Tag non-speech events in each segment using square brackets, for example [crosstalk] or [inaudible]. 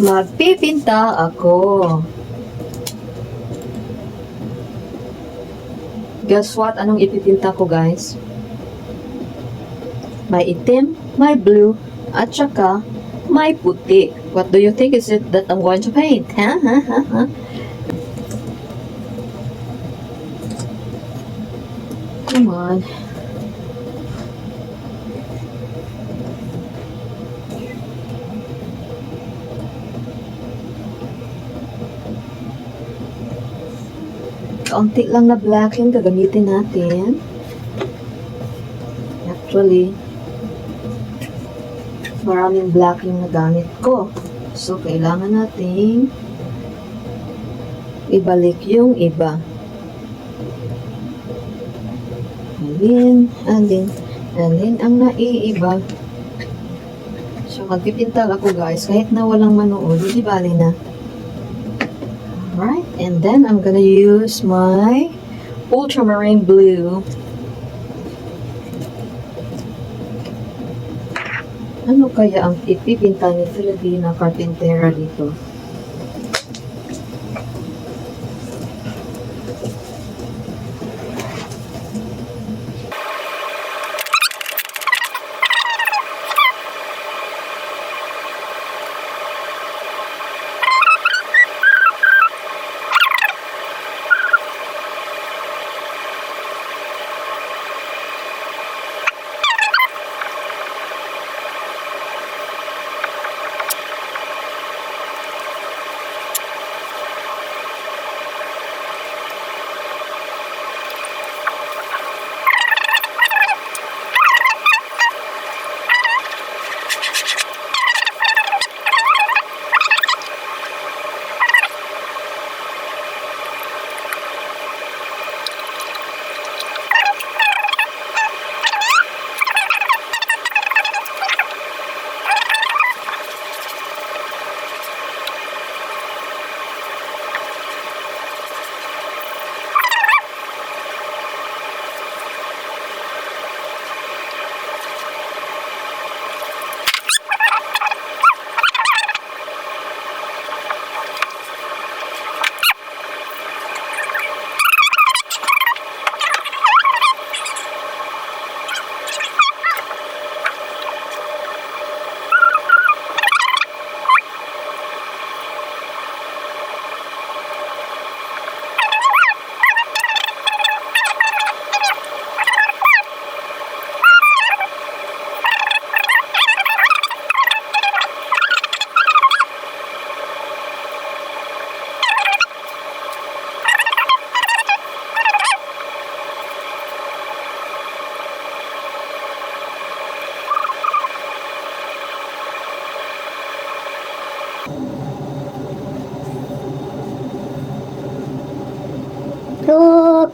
Magpipinta ako. Guess what? Anong ipipinta ko, guys? May itim, may blue, at saka may puti. What do you think is it that I'm going to paint? Ha? Ha? Ha? Ha? Come on. Kaunti lang na black yung gagamitin natin. Actually, maraming black yung nagamit ko. So, kailangan nating ibalik yung iba. Alin, alin, alin ang naiiba. So, magpipintal ako guys. Kahit na walang manood, hindi bali na. Alright, and then I'm gonna use my ultramarine blue. Ano kaya ang ipipinta ni Filipina Carpintera dito?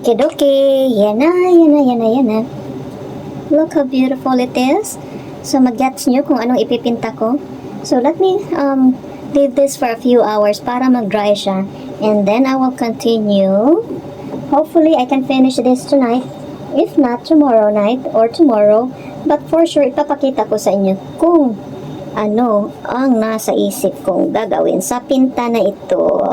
Okay, okay. Yan na, yan na, yan na, yan na. Look how beautiful it is. So, mag-gets nyo kung anong ipipinta ko. So, let me um, leave this for a few hours para mag-dry siya. And then, I will continue. Hopefully, I can finish this tonight. If not, tomorrow night or tomorrow. But for sure, ipapakita ko sa inyo kung ano ang nasa isip kong gagawin sa pinta na ito.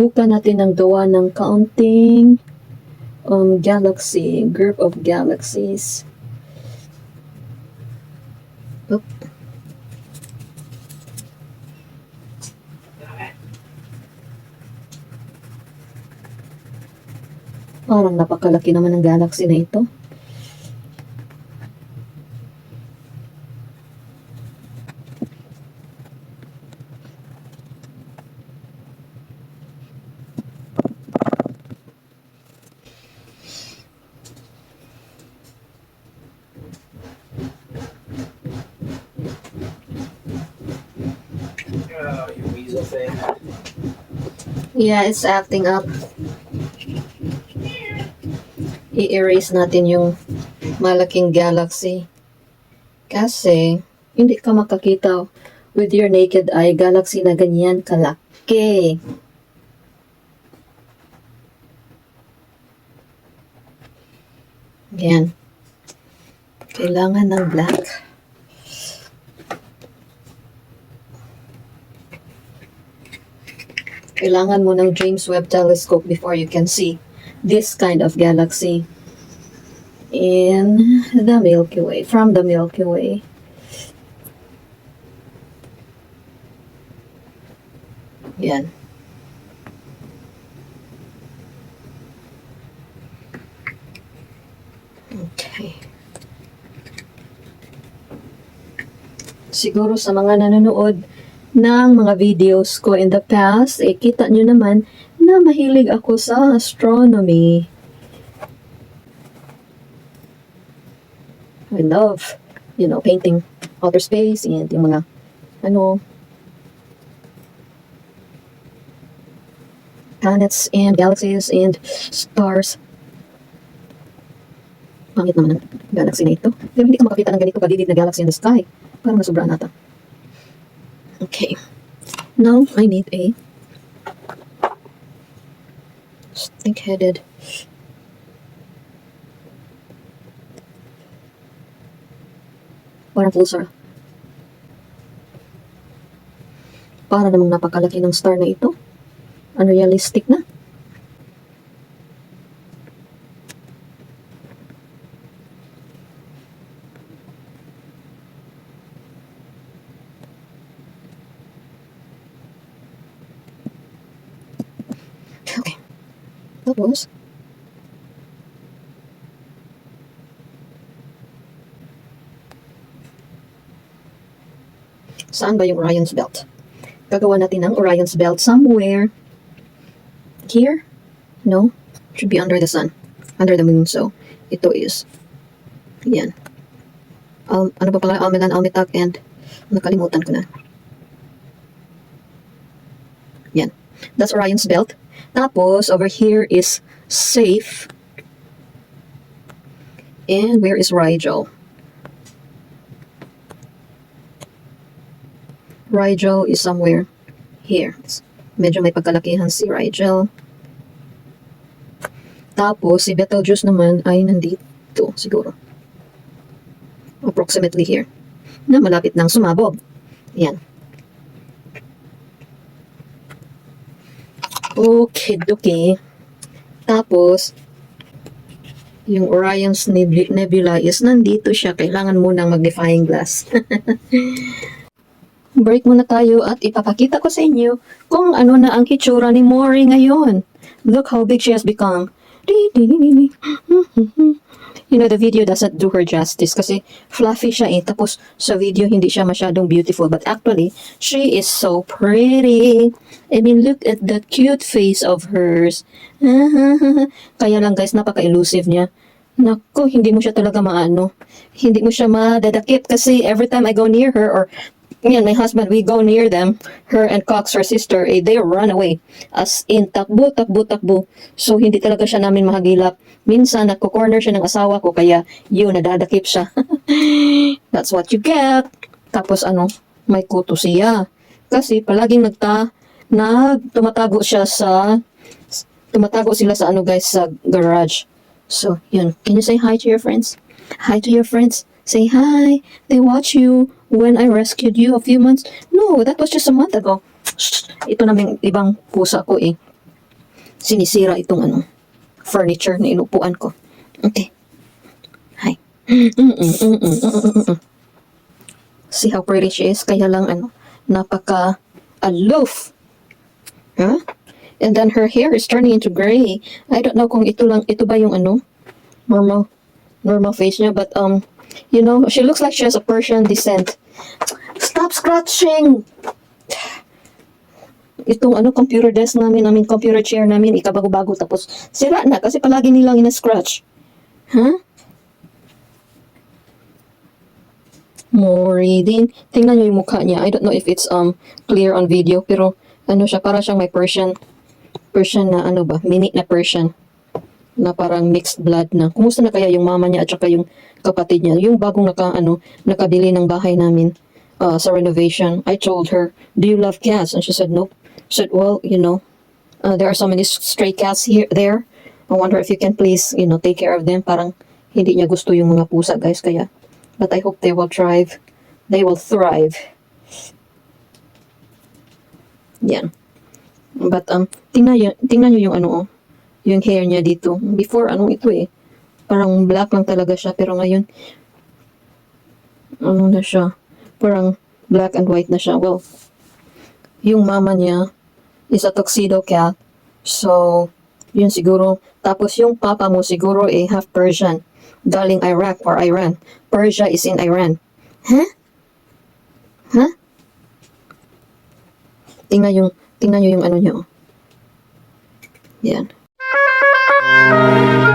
Subukan natin ang gawa ng counting um, galaxy, group of galaxies. Oop. Parang napakalaki naman ng galaxy na ito. Oh, you weasel thing. Yeah, it's acting up. I-erase natin yung malaking galaxy. Kasi, hindi ka makakita with your naked eye galaxy na ganyan kalaki. Yan. Kailangan ng black. Kailangan mo ng James Webb Telescope before you can see this kind of galaxy in the Milky Way, from the Milky Way. Yan. Okay. Siguro sa mga nanonood ng mga videos ko in the past, eh, kita nyo naman na mahilig ako sa astronomy. I love, you know, painting outer space and yung mga, ano, planets and galaxies and stars. Pangit naman ang galaxy na ito. Pero hindi ka makakita ng ganito kadidid na galaxy in the sky. Parang nasobra nata. Okay. Now I need a stick-headed parang pulsar. Para namang napakalaki ng star na ito. Unrealistic na. Okay. Tapos, saan ba yung Orion's Belt? Gagawa natin ng Orion's Belt somewhere here. No? Should be under the sun. Under the moon. So, ito is yan. Um, ano pa pala? Almelan, Almitak, and nakalimutan ko na. Yan. That's Orion's Belt. Tapos, over here is safe. And where is Rigel? Rigel is somewhere here. Medyo may pagkalakihan si Rigel. Tapos, si Betelgeuse naman ay nandito, siguro. Approximately here. Na malapit ng sumabog. Yan. Okay, okay. Tapos, yung Orion's Neb- Nebula is nandito siya. Kailangan mo nang magnifying glass. [laughs] Break muna tayo at ipapakita ko sa inyo kung ano na ang kitsura ni Mori ngayon. Look how big she has become. You know, the video doesn't do her justice kasi fluffy siya eh. Tapos sa video hindi siya masyadong beautiful. But actually, she is so pretty. I mean, look at that cute face of hers. [laughs] Kaya lang guys, napaka-elusive niya. Naku, hindi mo siya talaga maano. Hindi mo siya madadakip kasi every time I go near her or and my husband, we go near them, her and Cox, her sister, eh, they run away. As in, takbo, takbo, takbo. So, hindi talaga siya namin mahagilap. Minsan, nagko-corner siya ng asawa ko, kaya yun, nadadakip siya. [laughs] That's what you get. Tapos, ano, may kuto siya. Kasi, palaging nagta, nag, tumatago siya sa tumatago sila sa ano guys, sa garage. So, yun. Can you say hi to your friends? Hi to your friends. Say hi. They watch you when I rescued you a few months. No, that was just a month ago. Ito namang ibang pusa ko eh. Sinisira itong ano, furniture na inupuan ko. Okay. Hi. See how pretty she is? Kaya lang ano, napaka aloof. Huh? And then her hair is turning into gray. I don't know kung ito lang, ito ba yung ano, normal, normal face niya. But, um, you know, she looks like she has a Persian descent. Stop scratching! Itong ano, computer desk namin, namin computer chair namin, ikabago-bago. Tapos, sira na kasi palagi nilang ina-scratch. Huh? Moridin. Tingnan niyo yung mukha niya. I don't know if it's um clear on video, pero ano siya, para siyang may Persian, Persian na ano ba, mini na Persian na parang mixed blood na. Kumusta na kaya yung mama niya at saka yung kapatid niya? Yung bagong naka, ano, nakabili ng bahay namin uh, sa renovation. I told her, do you love cats? And she said, nope. I said, well, you know, uh, there are so many stray cats here, there. I wonder if you can please, you know, take care of them. Parang hindi niya gusto yung mga pusa, guys. Kaya, but I hope they will thrive. They will thrive. Yan. But, um, tingnan, tingnan nyo yung ano, oh, yung hair niya dito. Before, ano ito eh. Parang black lang talaga siya. Pero ngayon, ano na siya. Parang black and white na siya. Well, yung mama niya is a tuxedo cat. So, yun siguro. Tapos yung papa mo siguro eh half Persian. Galing Iraq or Iran. Persia is in Iran. Huh? Huh? Tingnan yung, tingnan nyo yung ano niya. oh. Yan. Yan,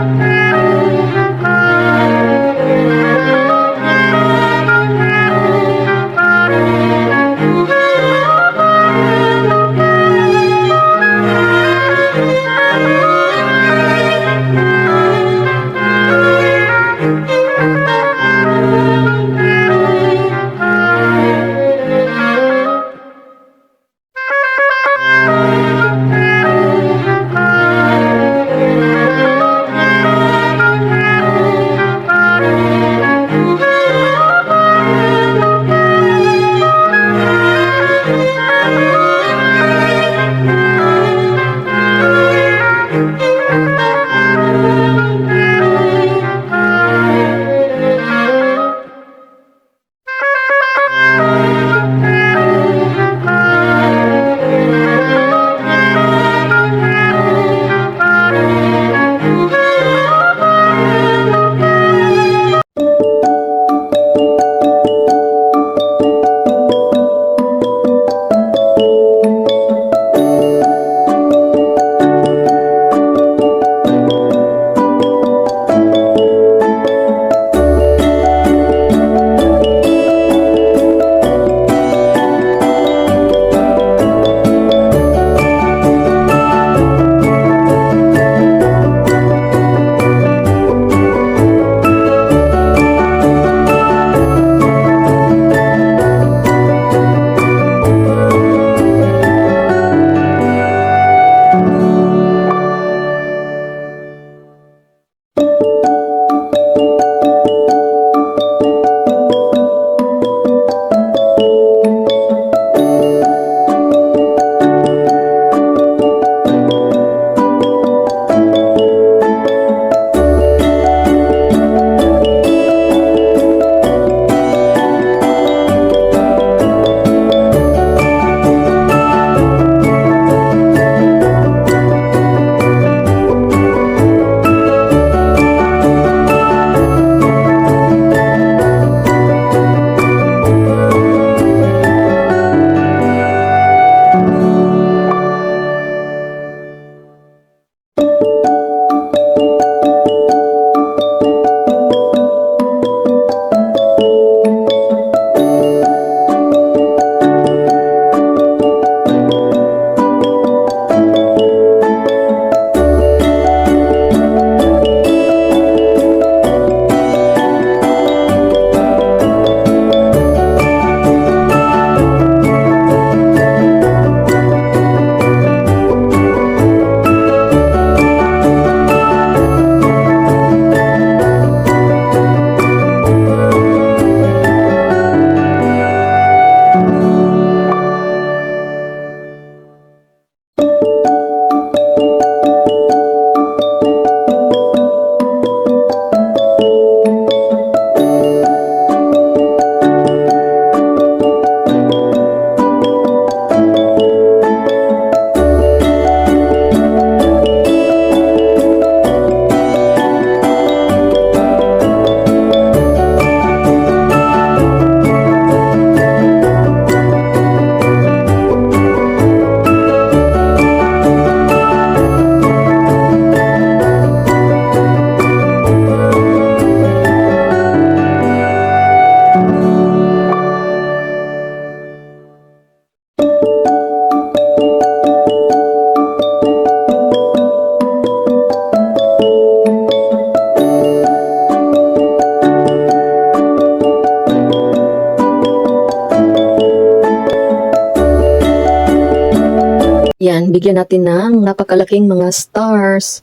bigyan natin ng napakalaking mga stars.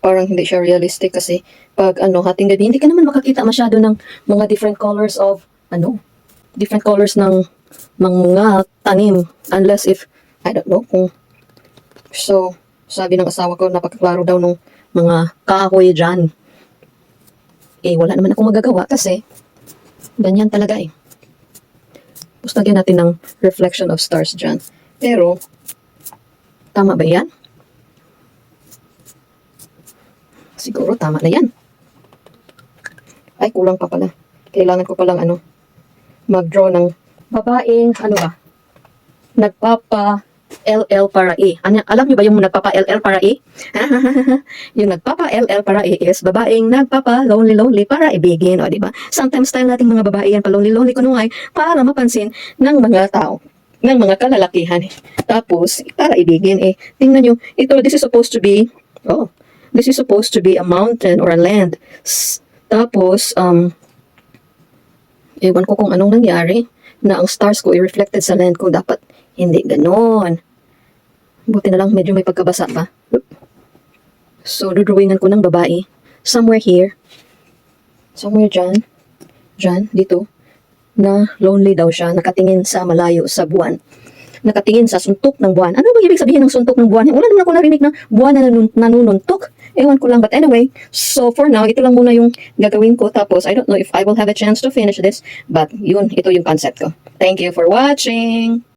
Parang hindi siya realistic kasi pag ano, hating gabi, hindi ka naman makakita masyado ng mga different colors of, ano, different colors ng mga tanim. Unless if, I don't know, kung, so, sabi ng asawa ko, napakaklaro daw ng mga kahoy dyan. Eh, wala naman akong magagawa kasi, ganyan talaga eh. Tapos lagyan natin ng reflection of stars dyan. Pero, tama ba yan? Siguro tama na yan. Ay, kulang pa pala. Kailangan ko palang ano, mag-draw ng babaeng, ano ba? Nagpapa LL para E. Ano, alam niyo ba yung nagpapa LL para E? [laughs] yung nagpapa LL para E is babaeng nagpapa lonely lonely para ibigin, o di ba? Sometimes style nating mga babae yan pa lonely lonely kunungay para mapansin ng mga tao ng mga kalalakihan. Tapos, para ibigin eh. Tingnan nyo, ito, this is supposed to be, oh, this is supposed to be a mountain or a land. S- tapos, um, ewan ko kung anong nangyari na ang stars ko i-reflected sa land ko. Dapat hindi ganon. Buti na lang medyo may pagkabasa pa. So, dudrawingan ko ng babae. Somewhere here. Somewhere dyan. Dyan, dito. Na lonely daw siya. Nakatingin sa malayo sa buwan. Nakatingin sa suntok ng buwan. Ano ba ibig sabihin ng suntok ng buwan? Wala naman ako narinig na buwan na nanun- nanununtok. Ewan ko lang. But anyway, so for now, ito lang muna yung gagawin ko. Tapos, I don't know if I will have a chance to finish this. But yun, ito yung concept ko. Thank you for watching!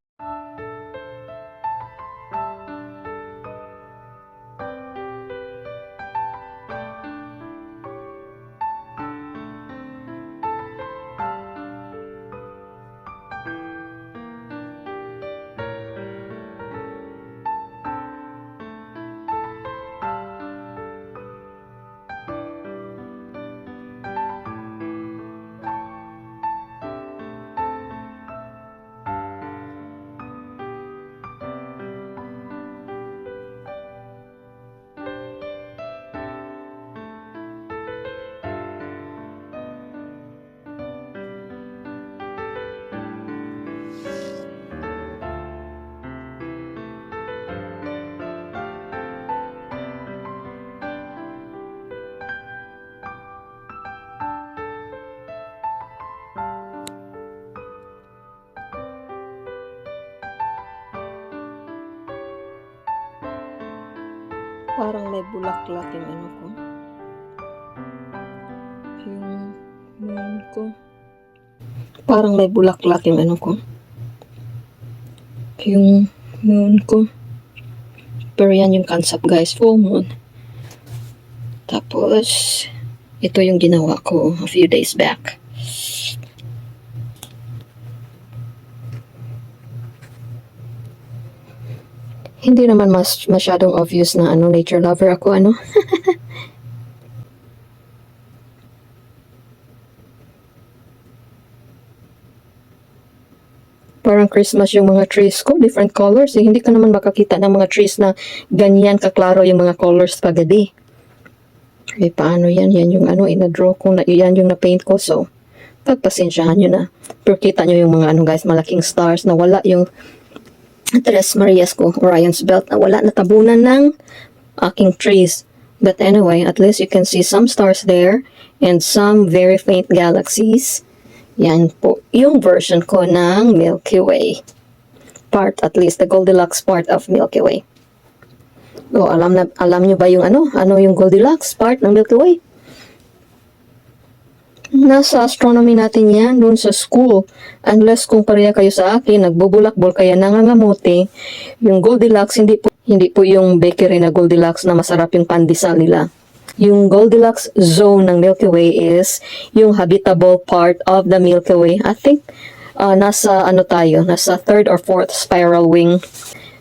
Parang may bulaklak yung ano ko. Yung moon ko. Parang may bulaklak yung ano ko. Yung moon ko. Pero yan yung concept guys, full moon. Tapos, ito yung ginawa ko a few days back. Hindi naman mas masyadong obvious na ano nature lover ako ano. [laughs] Parang Christmas yung mga trees ko, different colors. Eh. Hindi ka naman makakita ng mga trees na ganyan kaklaro yung mga colors pagadi. Eh, paano yan? Yan yung ano, ina-draw ko na, yan yung na-paint ko. So, pagpasensyahan nyo na. Pero kita nyo yung mga ano guys, malaking stars na wala yung Tres Marias ko, Orion's Belt, na wala natabunan ng aking trees. But anyway, at least you can see some stars there and some very faint galaxies. Yan po yung version ko ng Milky Way. Part, at least, the Goldilocks part of Milky Way. O, alam na, alam nyo ba yung ano? Ano yung Goldilocks part ng Milky Way? Nasa astronomy natin yan, dun sa school. Unless kung pareha kayo sa akin, nagbubulakbol kaya nangangamote, yung Goldilocks, hindi po, hindi po yung bakery na Goldilocks na masarap yung pandesal nila. Yung Goldilocks zone ng Milky Way is yung habitable part of the Milky Way. I think uh, nasa ano tayo, nasa third or fourth spiral wing.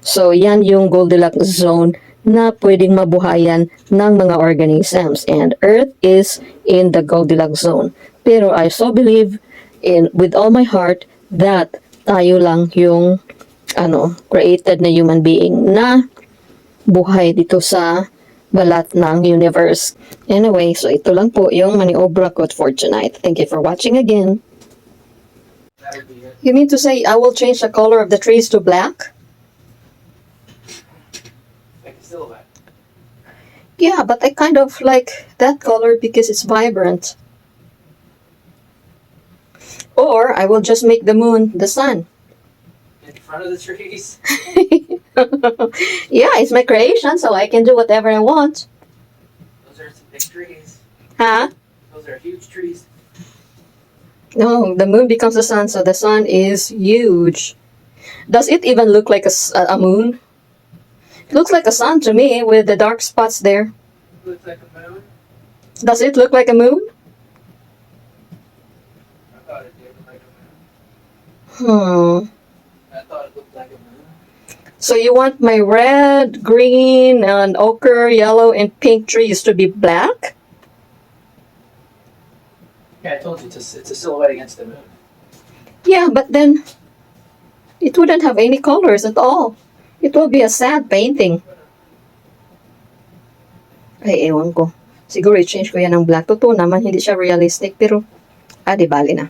So yan yung Goldilocks zone na pwedeng mabuhayan ng mga organisms and Earth is in the Goldilocks zone. Pero I so believe in with all my heart that tayo lang yung ano created na human being na buhay dito sa balat ng universe. Anyway, so ito lang po yung maniobra ko for tonight. Thank you for watching again. You mean to say I will change the color of the trees to black? Yeah, but I kind of like that color because it's vibrant. Or I will just make the moon the sun. In front of the trees. [laughs] yeah, it's my creation, so I can do whatever I want. Those are some big trees. Huh? Those are huge trees. No, the moon becomes the sun, so the sun is huge. Does it even look like a moon? Looks like a sun to me with the dark spots there. Looks like a moon. Does it look like a moon? I thought it did look like a moon. Hmm. I thought it looked like a moon. So you want my red, green, and ochre, yellow, and pink trees to be black? Yeah, I told you it's a, it's a silhouette against the moon. Yeah, but then it wouldn't have any colors at all. It will be a sad painting. Ay, ewan ko. Siguro i-change ko yan ng black. Totoo naman, hindi siya realistic. Pero, ah, di bali na.